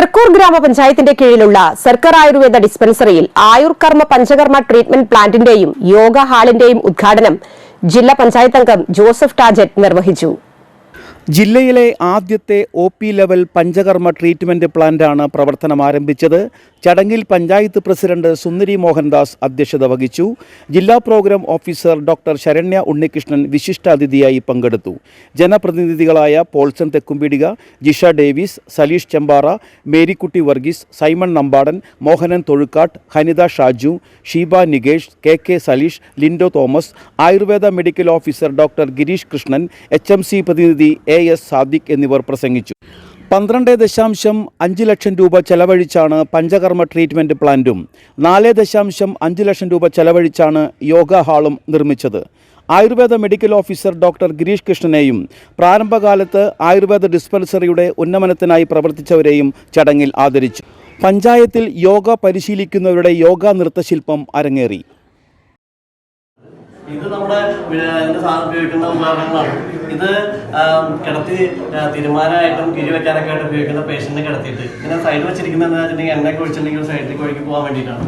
തൃക്കൂർ ഗ്രാമപഞ്ചായത്തിന്റെ കീഴിലുള്ള സർക്കാർ ആയുർവേദ ഡിസ്പെൻസറിയിൽ ആയുർ കർമ്മ പഞ്ചകർമ്മ ട്രീറ്റ്മെന്റ് പ്ലാന്റിന്റെയും യോഗ ഹാളിന്റെയും ഉദ്ഘാടനം ജില്ലാ പഞ്ചായത്ത് അംഗം ജോസഫ് ടാജറ്റ് നിർവഹിച്ചു. ജില്ലയിലെ ആദ്യത്തെ O P level panchakarma treatment പ്ലാന്റാണ് പ്രവർത്തനം ആരംഭിച്ചത്. ചടങ്ങിൽ പഞ്ചായത്ത് പ്രസിഡന്റ് സുന്ദരി മോഹൻദാസ് അധ്യക്ഷത വഹിച്ചു. ജില്ലാ programme officer doctor Saranya Unnikrishnan വിശിഷ്ടാതിഥിയായി പങ്കെടുത്തു. ജനപ്രതിനിധികളായ Paulson Thekkumpidika Jisha Davis Saleesh Chembara Marykutty Varghese Simon Nambadan Mohanan Thozhukkattu Hanitha Shaju Sheeba Nikesh K K Saleesh Lindo Thomas Ayurveda medical officer doctor Gireesh Krishnan H പ്രതിനിധി A S Sadiq എന്നിവർ പ്രസംഗിച്ചു. പന്ത്രണ്ട് ദശാംശം അഞ്ച് ലക്ഷം രൂപ ചെലവഴിച്ചാണ് panchakarma treatment പ്ലാന്റും നാല് ദശാംശം അഞ്ച് ലക്ഷം രൂപ ചെലവഴിച്ചാണ് യോഗ ഹാളും നിർമ്മിച്ചത്. Ayurveda medical officer doctor Girish കൃഷ്ണനെയും പ്രാരംഭകാലത്ത് ആയുർവേദ ഡിസ്പെൻസറിയുടെ ഉന്നമനത്തിനായി പ്രവർത്തിച്ചവരെയും ചടങ്ങിൽ ആദരിച്ചു. പഞ്ചായത്തിൽ യോഗ പരിശീലിക്കുന്നവരുടെ യോഗ നൃത്തശില്പം അരങ്ങേറി. ഇത് നമ്മുടെ ഇതിന്റെ ഉപയോഗിക്കുന്ന ഉപകരണങ്ങളാണ്. ഇത് കിടത്തി തീരുമാനമായിട്ടും കിരി വെക്കാനൊക്കെ ആയിട്ട് ഉപയോഗിക്കുന്ന പേഷ്യന്റിനെ കിടത്തിയിട്ട്. ഇങ്ങനെ സൈഡ് വെച്ചിരിക്കുന്നത് എന്താ വെച്ചിട്ടുണ്ടെങ്കിൽ എണ്ണയൊക്കെ ഒഴിച്ചിട്ടുണ്ടെങ്കിൽ സൈഡിലേക്ക് ഒഴുകി പോകാൻ വേണ്ടിയിട്ടാണ്.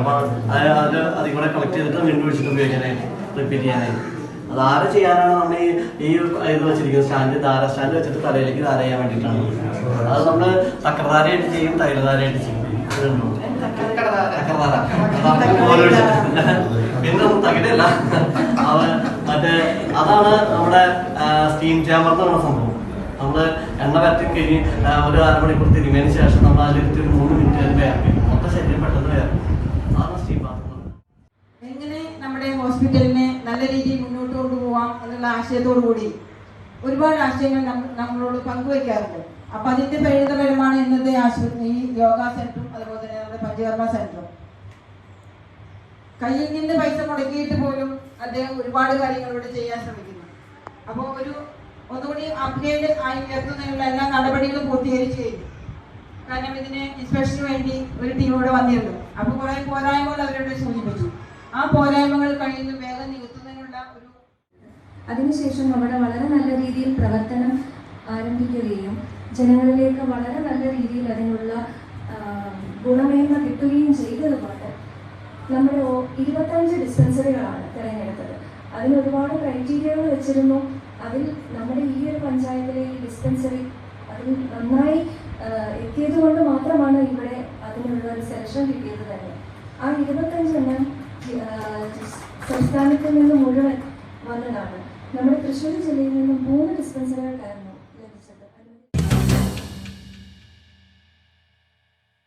അപ്പൊ അത് അത് അതിൽ കൂടെ കളക്ട് ചെയ്തിട്ട് വീണ്ടും ഒഴിച്ചിട്ട് ഉപയോഗിക്കാനായിട്ട് റിപ്പീറ്റ് ചെയ്യാനായിട്ട്. അത് ആര് ചെയ്യാനാണ് നമ്മൾ ഈ ഈ ഇത് വെച്ചിരിക്കുന്നത്? സ്റ്റാൻഡ് ധാര സ്റ്റാൻഡ് വെച്ചിട്ട് തലയിലേക്ക് ധാര ചെയ്യാൻ വേണ്ടിയിട്ടാണ്. അത് നമ്മൾ തക്കർധാരയായിട്ട് ചെയ്യും തൈലധാരയായിട്ട് ചെയ്യും. തക്കർധാര. ഓരോ തകിടല്ല അവ മറ്റേ അതാണ് നമ്മുടെ സ്റ്റീം ചാമ്പർ എന്ന് സംഭവം. നമ്മൾ എണ്ണ പറ്റി കഴിഞ്ഞ് ഒരു അരമണിക്കൂർ തിരുമിയതിന് ശേഷം നമ്മൾ അതിലിട്ട് ഒരു മൂന്ന് മിനിറ്റ് അതിന്റെ ഇറങ്ങി മൊത്തം ശരീരം പെട്ടെന്ന് വേർക്കും അതാണ് സ്റ്റീം എങ്ങനെ നമ്മുടെ ഹോസ്പിറ്റലിനെ നല്ല രീതിയിൽ മുന്നോട്ട് കൊണ്ടുപോകാം എന്നുള്ള ആശയത്തോടു കൂടി ഒരുപാട് ആശയങ്ങൾ നമ്മളോട് പങ്കുവയ്ക്കാറുണ്ട് അപ്പൊ അതിന്റെ പരിണിതഫലമാണ് ഇന്നത്തെ ആശുപത്രി യോഗ സെന്ററും അതുപോലെ തന്നെ നമ്മുടെ പഞ്ചകർമ്മ സെന്ററും. കയ്യിൽ നിന്ന് പൈസ മുടക്കിയിട്ട് പോലും അദ്ദേഹം ഒരുപാട് കാര്യങ്ങൾ ഇവിടെ ചെയ്യാൻ ശ്രമിക്കുന്നു. അപ്പോൾ ഒരു ഒന്നുകൂടി അപ്ഗ്രേഡ് ആയി ഉയർത്തുന്നതിനുള്ള എല്ലാ നടപടികളും പൂർത്തീകരിച്ചു കഴിഞ്ഞു. കാരണം ഇതിന് ഇൻസ്പെക്ഷന് വേണ്ടി ഒരു ടീം ഇവിടെ വന്നിരുന്നു. അപ്പൊ കുറെ പോരായ്മകൾ അവരോട് സൂചിപ്പിച്ചു. ആ പോരായ്മകൾ കഴിയുന്ന വേഗം നികത്തുന്നതിനുള്ള ഒരു അതിനുശേഷം അവിടെ വളരെ നല്ല രീതിയിൽ പ്രവർത്തനം ആരംഭിക്കുകയും ജനങ്ങളിലേക്ക് വളരെ നല്ല രീതിയിൽ അതിനുള്ള ഗുണമേന്മ കിട്ടുകയും ഒരുപാട് ക്രൈറ്റീരിയകൾ വെച്ചിരുന്നു. അതിൽ നമ്മുടെ ഈ ഒരു പഞ്ചായത്തിലെ ഈ ഡിസ്പെൻസറി അതിൽ നന്നായി എത്തിയത് കൊണ്ട് മാത്രമാണ് ഇവിടെ അതിനുള്ള ഒരു സെലക്ഷൻ കിട്ടിയത് തന്നെ. ആ ഇരുപത്തഞ്ചെണ്ണം സംസ്ഥാനത്തിൽ നിന്ന് മുഴുവൻ വന്നതാണ്. നമ്മുടെ തൃശ്ശൂർ ജില്ലയിൽ നിന്നും മൂന്ന് ഡിസ്പെൻസറികൾക്കായിരുന്നു